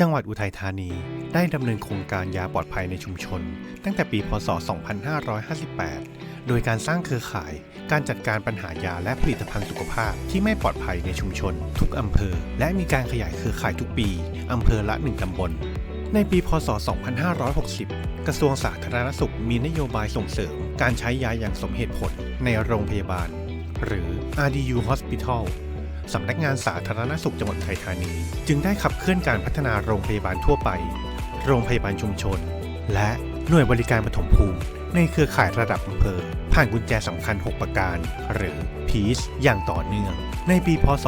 จังหวัดอุทัยธานีได้ดำเนินโครงการยาปลอดภัยในชุมชน ตั้งแต่ปี พศ 2558 โดยการสร้างเครือข่าย การจัดการปัญหายาและผลิตภัณฑ์สุขภาพที่ไม่ปลอดภัยในชุมชน ทุกอำเภอ และมีการขยายเครือข่ายทุกปีอำเภอละหนึ่งตำบล ในปี พศ 2560 กระทรวงสาธารณสุขมีนโยบายส่งเสริม การใช้ยาอย่างสมเหตุผลในโรงพยาบาล หรือ RDU Hospital สำนักงานสาธารณสุขจังหวัดไทยธานี จึงได้ขับเคลื่อนการพัฒนาโรงพยาบาลทั่วไป โรงพยาบาลชุมชน และหน่วยบริการปฐมภูมิ ในเครือข่ายระดับอำเภอ ผ่านกุญแจสำคัญ 6 ประการ หรือ PEACE อย่างต่อเนื่อง ในปีพศ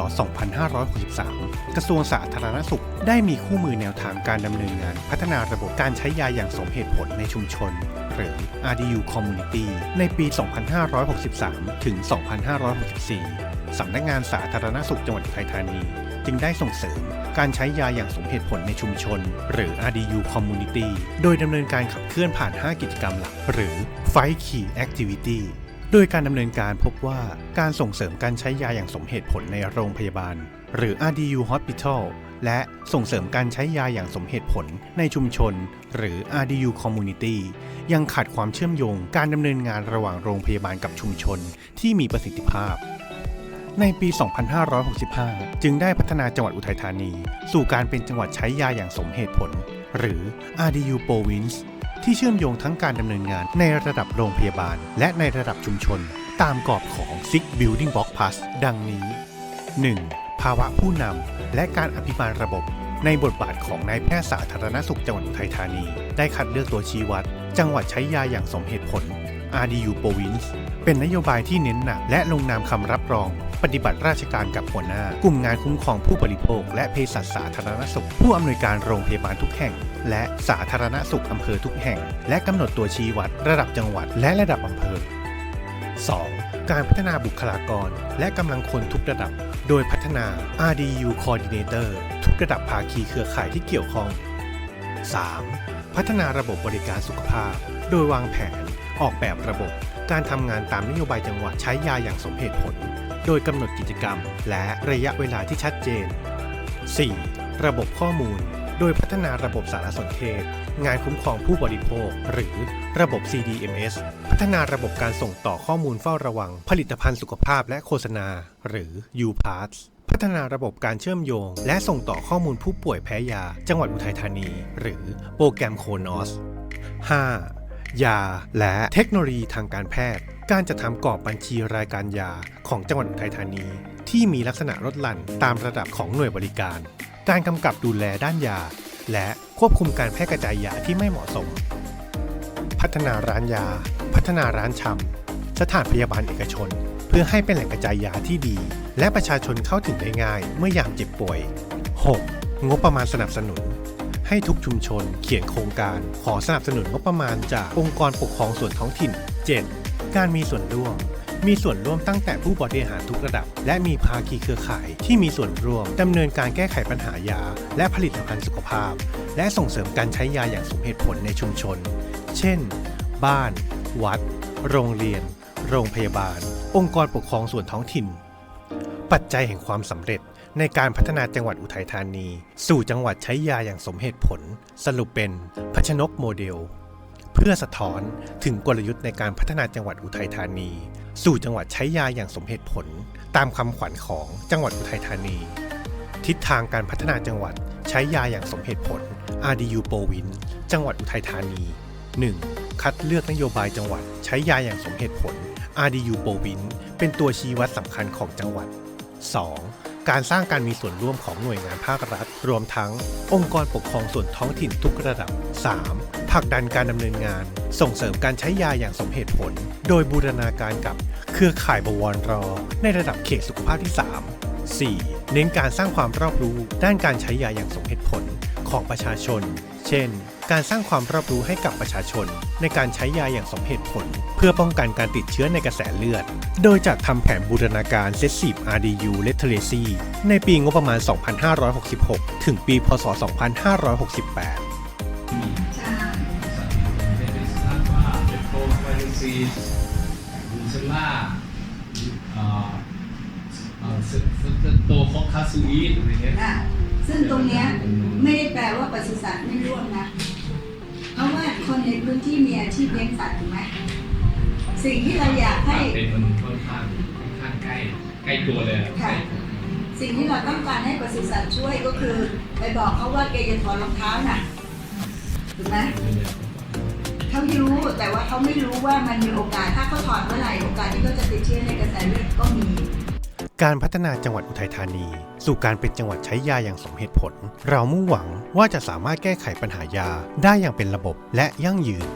2563 กระทรวงสาธารณสุข ได้มีคู่มือแนวทางการดำเนินงาน พัฒนาระบบการใช้ยาอย่างสมเหตุผลในชุมชน หรือ RDU Community ในปี 2563 ถึง 2564 สำนักงานสาธารณสุขจังหวัดอุทัยธานี จึงได้ส่งเสริม การใช้ยาอย่างสมเหตุผลในชุมชน หรือ RDU Community โดยดำเนินการขับเคลื่อนผ่าน 5 กิจกรรมหลัก หรือ Five Key Activity โดยการดำเนินการพบว่าการส่งเสริมการใช้ยาอย่างสมเหตุผลในโรงพยาบาล หรือ RDU Hospital และส่งเสริมการใช้ยาอย่างสมเหตุผลในชุมชน หรือ RDU Community ยังขาดความเชื่อมโยงการดำเนินงานระหว่างโรงพยาบาลกับชุมชนที่มีประสิทธิภาพ ในปี 2565 จึงได้พัฒนาจังหวัดอุทัยธานี สู่การเป็นจังหวัดใช้ยาอย่างสมเหตุผล หรือ RDU Province ที่เชื่อมโยงทั้งการดำเนินงานในระดับโรงพยาบาล และในระดับชุมชน ตามกรอบของ Six Building Block Plus ดังนี้ 1. ภาวะผู้นำและการอภิบาลระบบ ในบทบาทของนายแพทย์สาธารณสุขจังหวัดอุทัยธานี ได้คัดเลือกตัวชี้วัด จังหวัดใช้ยาอย่างสมเหตุผล RDU Province เป็นนโยบายที่เน้นหนักและลงนามคำรับรอง ปฏิบัติราชการกับหัวหน้า กลุ่มงานคุ้มครองผู้บริโภค และเภสัชสาธารณสุข ผู้อำนวยการโรงพยาบาลทุกแห่ง และสาธารณสุขอำเภอทุกแห่ง และกำหนดตัวชี้วัด ระดับจังหวัด และระดับอำเภอ 2. การพัฒนาบุคลากร และกำลังคนทุกระดับ โดยพัฒนา RDU Coordinator ทุกระดับภาคีเครือข่ายที่เกี่ยวข้อง 3. พัฒนาระบบบริการสุขภาพ โดยวางแผน ออกแบบระบบ การทำงานตามนโยบายจังหวัดใช้ยาอย่างสมเหตุผล โดยกำหนดกิจกรรม และระยะเวลาที่ชัดเจน 4. ระบบข้อมูล โดยพัฒนาระบบสารสนเทศ งานคุ้มครองผู้บริโภค หรือระบบ CDMS พัฒนาระบบการส่งต่อข้อมูลเฝ้าระวัง ผลิตภัณฑ์สุขภาพและโฆษณา หรือ UPass พัฒนาระบบการเชื่อมโยง และส่งต่อข้อมูลผู้ป่วยแพ้ยา จังหวัดอุทัยธานี หรือโปรแกรมโคนอส 5. ยา และเทคโนโลยีทางการแพทย์ การจัดทำกรอบบัญชีรายการยาของจังหวัดอุทัยธานี ที่มีลักษณะลดหลั่นตามระดับของหน่วยบริการ การกำกับดูแลด้านยา และควบคุมการแพร่กระจายยาที่ไม่เหมาะสม พัฒนาร้านยา พัฒนาร้านชำสถานพยาบาลเอกชน เพื่อให้เป็นแหล่งกระจายยาที่ดี และประชาชนเข้าถึงได้ง่ายเมื่อยามเจ็บป่วย 6. งบประมาณสนับสนุน ให้ทุกชุมชนเขียนโครงการ ขอสนับสนุนงบประมาณจากองค์กรปกครองส่วนท้องถิ่น 7. การมีส่วนร่วม มีส่วนร่วมตั้งแต่ผู้บริหารทุกระดับ และมีภาคีเครือข่ายที่มีส่วนร่วมดำเนินการแก้ไขปัญหายา และผลิตภัณฑ์สุขภาพ และส่งเสริมการใช้ยาอย่างสมเหตุผลในชุมชน เช่น บ้าน วัด โรงเรียน โรงพยาบาล องค์กรปกครองส่วนท้องถิ่น ปัจจัยแห่งความสำเร็จในการพัฒนาจังหวัดอุทัยธานี สู่จังหวัดใช้ยาอย่างสมเหตุผล สรุปเป็นพัชนกโมเดล เพื่อสะท้อนถึงกลยุทธ์ในการพัฒนาจังหวัดอุทัยธานี สู่จังหวัดใช้ยาอย่างสมเหตุผล ตามคำขวัญของจังหวัดอุทัยธานี ทิศทางการพัฒนาจังหวัดใช้ยาอย่างสมเหตุผล RDU โปวินจังหวัดอุทัยธานี 1. คัดเลือกนโยบายจังหวัด ใช้ยาอย่างสมเหตุผล RDU โปวินเป็นตัวชี้วัดสำคัญของจังหวัด 2. การสร้างการมีส่วนร่วมของหน่วยงานภาครัฐ รวมทั้ง องค์กรปกครองส่วนท้องถิ่นทุกระดับ 3. ผลักดันการดำเนินงาน ส่งเสริมการใช้ยาอย่างสมเหตุผล โดยบูรณาการกับเครือข่ายบวรรอ ในระดับเขตสุขภาพที่ 3 4. เน้นการสร้างความรอบรู้ด้านการใช้ยาอย่างสมเหตุผลของประชาชน เช่น การสร้างความรอบรู้ให้กับประชาชน ในการใช้ยาอย่างสมเหตุผล เพื่อป้องกันการติดเชื้อในกระแสเลือด โดยจัดทำแผนบูรณาการ s e s i v RDU Literacy ในปีงบประมาณ 2566 ถึงปี พศ 2568เป็นสถานว่าเป็นโคไวรัสซีบูเซล่าเอ่อเอ่อโตฟอกคาซูอีอะไรเงี้ย ซึ่งตรงเนี้ยไม่ได้แปลว่าศุสัตว์ไม่ร่วมนะ เพราะว่าคนในพื้นที่มีอาชีพเลี้ยงสัตว์ถูกไหมสิ่งที่เราอยากให้เป็นมันค่อนข้างค่อนข้างใกล้ใกล้ตัวเลยอะค่ะสิ่งที่เราต้องการให้ปศุสัตว์ช่วยก็คือ ไปบอกเขาว่าแกจะถอดรองเท้าน่ะถูกไหมเขารู้แต่ว่าเขาไม่รู้ว่ามันมีโอกาสถ้าเขาถอดเมื่อไหร่โอกาสที่เขาจะติดเชื้อในกระแสเลือดก็มี การพัฒนาจังหวัดอุทัยธานี สู่การเป็นจังหวัดใช้ยาอย่างสมเหตุผล เรามุ่งหวังว่าจะสามารถแก้ไขปัญหายาได้อย่างเป็นระบบและยั่งยืน